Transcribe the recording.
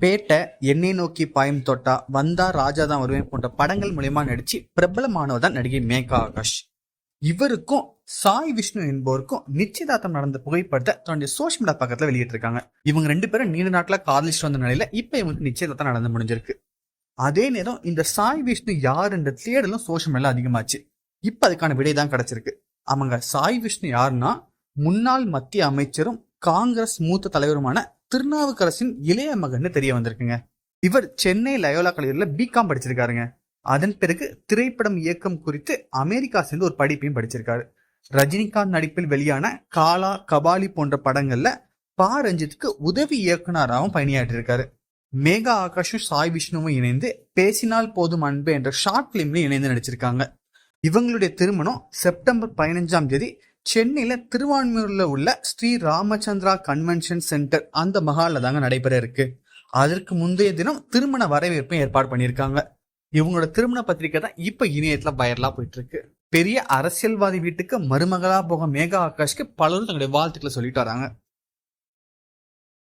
பேட்டை என்னை நோக்கி பாயம் தொட்டா வந்தா ராஜா தான் வருவேன் போன்ற படங்கள் மூலயமா நடிச்சு பிரபலமானவர் தான் நடிகை மேகா ஆகாஷ் இவருக்கும் சாய் விஷ்ணு என்பவருக்கும் நிச்சயதார்த்தம் நடந்த புகைப்படத்தை தன்னுடைய சோஷியல் மீடியா பக்கத்துல வெளியிட்டிருக்காங்க. இவங்க ரெண்டு பேரும் நீண்ட நாட்களா காதலிச்சுட்டு வந்த நிலையில இப்ப இவங்களுக்கு நிச்சயதார்த்தம் நடந்து முடிஞ்சிருக்கு. அதே நேரம் இந்த சாய் விஷ்ணு யாருன்ற தேடலும் சோஷியல் மீடியா அதிகமாச்சு. இப்ப அதுக்கான விடை தான் கிடைச்சிருக்கு. அவங்க சாய் விஷ்ணு யாருன்னா முன்னாள் மத்திய அமைச்சரும் காங்கிரஸ் மூத்த தலைவருமான திருநாவுக்கரசின் இளைய மகன்னு தெரிய வந்திருக்குங்க. இவர் சென்னை லயோலா கல்லூரியில் பிகாம் படிச்சிருக்காருங்க. அதன் பிறகு திரைப்படம் இயக்கம் குறித்து அமெரிக்கா சேர்ந்து ஒரு படிப்பையும் படிச்சிருக்காரு. ரஜினிகாந்த் நடிப்பில் வெளியான காலா கபாலி போன்ற படங்கள்ல பா. ரஞ்சித்துக்கு உதவி இயக்குனராகவும் பணியாற்றிருக்காரு மேகா ஆகாஷும் சாய் விஷ்ணுவும் இணைந்து பேசினால் போதும் அன்பு என்ற ஷார்ட் பிலிம்ல இணைந்து நடிச்சிருக்காங்க. இவங்களுடைய திருமணம் செப்டம்பர் பதினஞ்சாம் தேதி சென்னையில் திருவான்மையூரில் உள்ள ஸ்ரீ ராமச்சந்திரா கன்வென்ஷன் சென்டர் அந்த மகாலில் தாங்க நடைபெற இருக்கு. அதற்கு முந்தைய தினம் திருமண வரவேற்பும் ஏற்பாடு பண்ணியிருக்காங்க. இவங்களோட திருமண பத்திரிக்கை தான் இப்போ இணையத்தில் வைரலாக போயிட்டு இருக்கு பெரிய அரசியல்வாதி வீட்டுக்கு மருமகளா போக மேகா ஆகாஷ்க்கு பலரும் தங்களுடைய வாழ்த்துக்களை சொல்லிட்டு வராங்க.